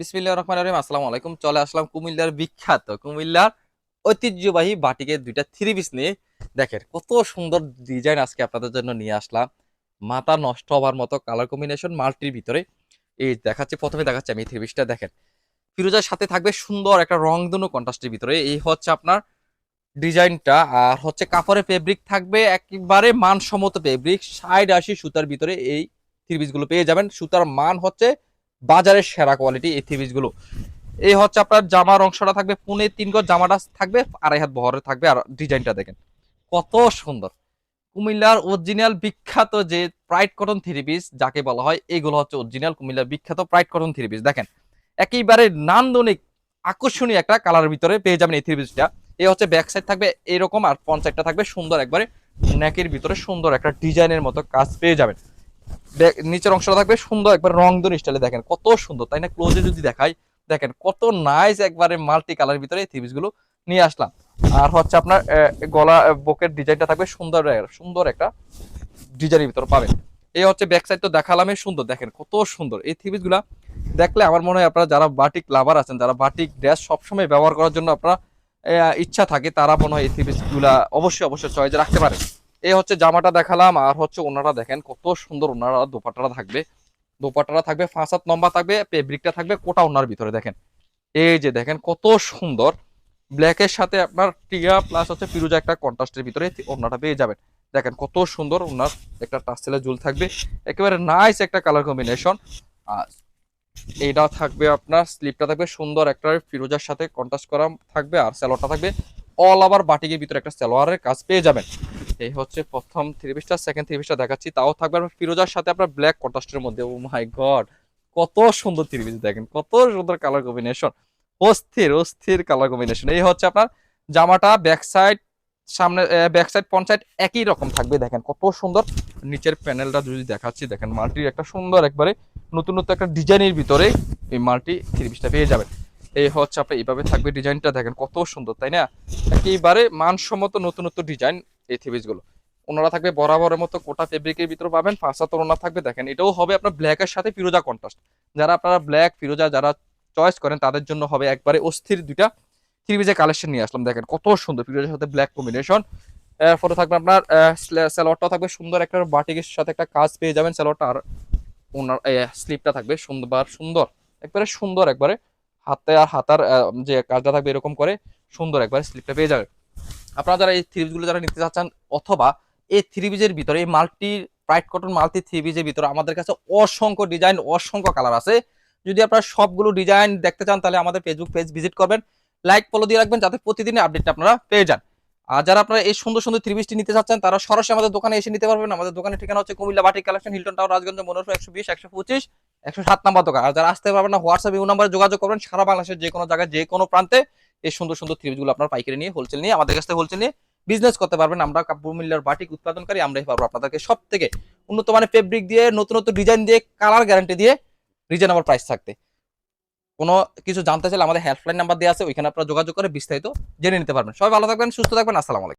বিসমিল্লাহির রহমানির রহিম, আসসালামু আলাইকুম। চলে আসলাম কুমিল্লার বিখ্যাত, কুমিল্লার ঐতিহ্যবাহী বাটিকের দুইটা থ্রি পিস নিয়ে। দেখেন, কত সুন্দর ডিজাইন আজকে আপনাদের জন্য নিয়ে আসলাম। মাথা নষ্ট হওয়ার মতো কালার কম্বিনেশন মাল্টির ভিতরে। এই দেখাচ্ছি, প্রথমে দেখাচ্ছি আমি থ্রি পিসটা, দেখেন। ফিরোজার সাথে থাকবে সুন্দর একটা রং রংধনু কন্ট্রাস্টের ভিতরে। এই হচ্ছে আপনার ডিজাইনটা, আর হচ্ছে কাপড়ের ফেব্রিক থাকবে একেবারে মানসম্মত ফেব্রিক ষাট আশি সুতার ভিতরে এই থ্রি পিসগুলো পেয়ে যাবেন। সুতার মান হচ্ছে বাজারের সেরা কোয়ালিটি এই থ্রি পিসগুলো এই হচ্ছে আপনার জামার অংশটা থাকবে, পুনে তিন গজ জামাটা থাকবে, আড়াই হাত বহরে থাকবে। আর ডিজাইনটা দেখেন, কত সুন্দর। কুমিল্লার অরিজিনাল বিখ্যাত যে প্রাইড কটন থ্রি পিস যাকে বলা হয়, এগুলো হচ্ছে অরিজিনাল কুমিল্লার বিখ্যাত প্রাইড কটন থ্রি পিস দেখেন, একেবারে নান্দনিক, আকর্ষণীয় একটা কালারের ভিতরে পেয়ে যাবেন এই থ্রি পিসটা এই হচ্ছে ব্যাক সাইড থাকবে, এরকম আর সাইডটা থাকবে সুন্দর একবারে নেকের ভিতরে সুন্দর একটা ডিজাইনের মতো কাজ পেয়ে যাবেন। নিচের অংশটা থাকবে সুন্দর, একবার রংধন স্টাইলে দেখেন। কত সুন্দর, তাই না? ক্লোজে যদি দেখাই, দেখেন কত নাইস একবারে মাল্টি কালার ভিতরে থ্রিপিসগুলো নিয়ে আসলাম। আর হচ্ছে আপনার গলা বুকের ডিজাইনটা থাকবে সুন্দর সুন্দর একটা ডিজাইনের ভিতরে পাবেন। এই হচ্ছে ব্যাক সাইড তো দেখালামই সুন্দর, দেখেন কত সুন্দর। এই থ্রিপিসগুলা দেখলে আমার মনে হয় আপনারা যারা বাটিক লাভার আছেন, যারা বাটিক ড্রেস সবসময় ব্যবহার করার জন্য আপনারা ইচ্ছা থাকে, তারা মনে হয় এই থ্রিপিসগুলা অবশ্যই অবশ্যই চয়েজে রাখতে পারেন। এই হচ্ছে জামাটা দেখালাম, আর হচ্ছে ওনারা দেখেন কত সুন্দর ওনারা দোপাট্টাটা থাকবে। দোপাট্টাটা থাকবে, পাঁচ হাত লম্বা থাকবে ফেব্রিকটা থাকবে কোটা ওনার ভিতরে দেখেন। এই যে দেখেন কত সুন্দর। ব্ল্যাকের সাথে আপনার টিয়া প্লাস হচ্ছে ফিরোজা একটা কন্ট্রাস্টের ভিতরে ওনাটা পেয়ে যাবেন। দেখেন কত সুন্দর ওনার একটা টাস্টেলে জুল থাকবে। একেবারে নাইস একটা কালার কম্বিনেশন আর এইটা থাকবে আপনার স্লিপটা থাকবে সুন্দর একটা ফিরোজার সাথে কন্ট্রাস্ট করা থাকবে, আর স্যালোয়ারটা থাকবে অল আবার বাটিকের ভিতরে একটা সালোয়ারের কাজ পেয়ে যাবেন। এই হচ্ছে প্রথম থ্রি পিসটা সেকেন্ড থ্রি পিসটা দেখাচ্ছি। তাও থাকবে আপনার ফিরোজার সাথে আপনার ব্ল্যাক কন্ট্রাস্টের মধ্যে। ও মাই গড কত সুন্দর থ্রি পিস দেখেন, কত সুন্দর কালার কম্বিনেশন অস্থির অস্থির কালার কম্বিনেশন এই হচ্ছে আপনার জামাটা ব্যাক সাইড সামনে ব্যাক সাইড ফ্রন্ট সাইড একই রকম থাকবে। দেখেন কত সুন্দর। নিচের প্যানেলটা যদি দেখাচ্ছি, দেখেন মাল্টির একটা সুন্দর একবারে নতুন নতুন একটা ডিজাইনের ভিতরে এই মাল্টি থ্রি পিসটা পেয়ে যাবেন। এই হচ্ছে আপনার এইভাবে থাকবে ডিজাইনটা, দেখেন কত সুন্দর, তাই না? একেবারে মানসম্মত নতুন নতুন ডিজাইন এই থ্রিপিসগুলো। ওনারা থাকবে বরাবরের মতো কোটা ফেব্রিকের ভিতরে পাবেন ফাঁসা তোরনা থাকবে, দেখেন এটাও হবে আপনার ব্ল্যাকের সাথে ফিরোজা কন্ট্রাস্ট যারা আপনারা ব্ল্যাক ফিরোজা যারা চয়েস করেন, তাদের জন্য হবে একবারে অস্থির দুইটা থ্রি পিসের কালেকশন নিয়ে আসলাম, দেখেন কত সুন্দর ফিরোজার সাথে ব্ল্যাক কম্বিনেশন এরপরে থাকবে আপনার স্যালোয়ারটাও থাকবে সুন্দর একটা বাটিকের সাথে একটা কাজ পেয়ে যাবেন স্যালোয়ারটা আর ওনার স্লিপটা থাকবে সুন্দর সুন্দর, একবারে সুন্দর একবারে। হাতে আর হাতার যে কাজটা থাকবে এরকম করে সুন্দর একবারে স্লিপটা পেয়ে যাবে। আপনারা যারা এই থ্রি গুলো যারা নিতে চাচ্ছেন অথবা এই থ্রি পিসের ভিতরে, এই multi pride cotton multi three পিসের ভিতরে আমাদের কাছে অসংখ্য ডিজাইন অসংখ্য কালার আছে। যদি আপনারা সবগুলো ডিজাইন দেখতে চান, তাহলে আমাদের ফেসবুক পেজ ভিজিট করবেন। লাইক ফলো দিয়ে রাখবেন যাতে প্রতিদিনের আপডেটটা আপনারা পেয়ে যান। আর যারা আপনারা এই সুন্দর সুন্দর থ্রি পিসটি নিতে চাচ্ছেন, তারা সরাসরি আমাদের দোকানে এসে নিতে পারবেন। আমাদের দোকানের ঠিকানা হচ্ছে Comilla batik collection Hilton tower Rajganj মনোরফ একশো বিশ, একশো পঁচিশ। একশো সাত নাম্বার দোকান। আর যারা আসতে পারবেন না হোয়াটসঅ্যাপ ইউ নাম্বারে যোগাযোগ করবেন। সারা বাংলাদেশের যে কোনো জায়গায়, যে কোনো প্রান্তে এই সুন্দর সুন্দর থ্রি গুলো আপনার পাইকারি নিয়ে হোলসেল নিয়ে, আমাদের কাছ হোলসেল নিয়ে বিজনেস করতে পারবেন। আমরা কাপড় মিল্লার বাটিক উৎপাদনকারী, আমরাই পারব আপনাদেরকে সব থেকে উন্নত মানের ফেব্রিক দিয়ে, নতুন নতুন ডিজাইন দিয়ে কালার গ্যারান্টি দিয়ে রিজনেবল প্রাইস থাকতে। কোনো কিছু জানতে চাইলে আমাদের হেল্পলাইন নাম্বার দেওয়া আছে, ওইখানে আপনারা যোগাযোগ করে বিস্তারিত জেনে নিতে পারবেন। সবাই ভালো থাকবেন, সুস্থ থাকবেন, আসসালামু